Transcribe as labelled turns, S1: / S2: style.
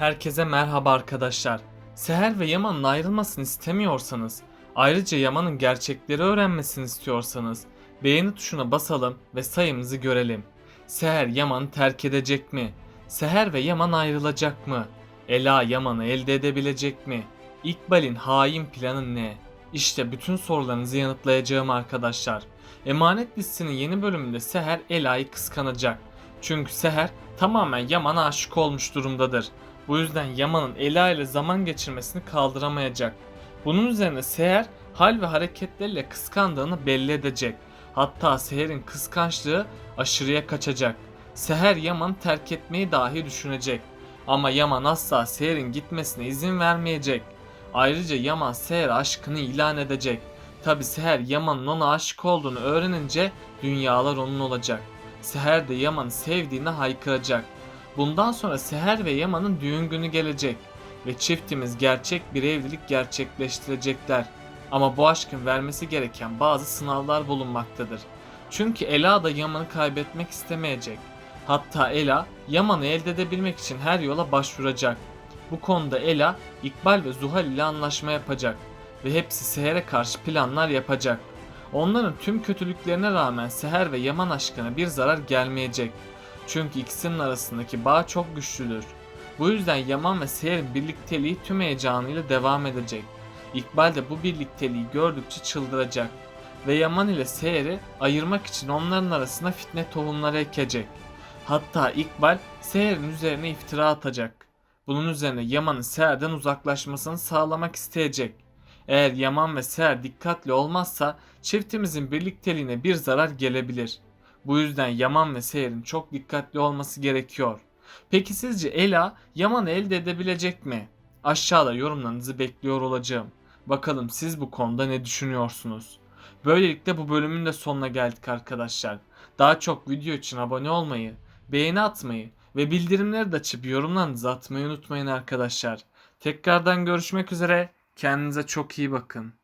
S1: Herkese merhaba arkadaşlar. Seher ve Yaman'ın ayrılmasını istemiyorsanız, ayrıca Yaman'ın gerçekleri öğrenmesini istiyorsanız, beğeni tuşuna basalım ve sayımızı görelim. Seher Yaman'ı terk edecek mi? Seher ve Yaman ayrılacak mı? Ela Yaman'ı elde edebilecek mi? İkbal'in hain planı ne? İşte bütün sorularınızı yanıtlayacağım arkadaşlar. Emanet dizisinin yeni bölümünde Seher Ela'yı kıskanacak. Çünkü Seher tamamen Yaman'a aşık olmuş durumdadır. Bu yüzden Yaman'ın Ela ile zaman geçirmesini kaldıramayacak. Bunun üzerine Seher hal ve hareketleriyle kıskandığını belli edecek. Hatta Seher'in kıskançlığı aşırıya kaçacak. Seher Yaman'ı terk etmeyi dahi düşünecek. Ama Yaman asla Seher'in gitmesine izin vermeyecek. Ayrıca Yaman Seher'e aşkını ilan edecek. Tabi Seher Yaman'ın ona aşık olduğunu öğrenince dünyalar onun olacak. Seher de Yaman'ı sevdiğini haykıracak. Bundan sonra Seher ve Yaman'ın düğün günü gelecek ve çiftimiz gerçek bir evlilik gerçekleştirecekler. Ama bu aşkın vermesi gereken bazı sınavlar bulunmaktadır. Çünkü Ela da Yaman'ı kaybetmek istemeyecek. Hatta Ela Yaman'ı elde edebilmek için her yola başvuracak. Bu konuda Ela, İkbal ve Zuhal ile anlaşma yapacak ve hepsi Seher'e karşı planlar yapacak. Onların tüm kötülüklerine rağmen Seher ve Yaman aşkına bir zarar gelmeyecek. Çünkü ikisinin arasındaki bağ çok güçlüdür. Bu yüzden Yaman ve Seher'in birlikteliği tüm heyecanıyla devam edecek. İkbal de bu birlikteliği gördükçe çıldıracak ve Yaman ile Seher'i ayırmak için onların arasına fitne tohumları ekecek. Hatta İkbal Seher'in üzerine iftira atacak. Bunun üzerine Yaman'ın Seher'den uzaklaşmasını sağlamak isteyecek. Eğer Yaman ve Seher dikkatli olmazsa çiftimizin birlikteliğine bir zarar gelebilir. Bu yüzden Yaman ve Seher'in çok dikkatli olması gerekiyor. Peki sizce Ela Yaman'ı elde edebilecek mi? Aşağıda yorumlarınızı bekliyor olacağım. Bakalım siz bu konuda ne düşünüyorsunuz? Böylelikle bu bölümün de sonuna geldik arkadaşlar. Daha çok video için abone olmayı, beğeni atmayı ve bildirimleri de açıp yorumlarınızı atmayı unutmayın arkadaşlar. Tekrardan görüşmek üzere. Kendinize çok iyi bakın.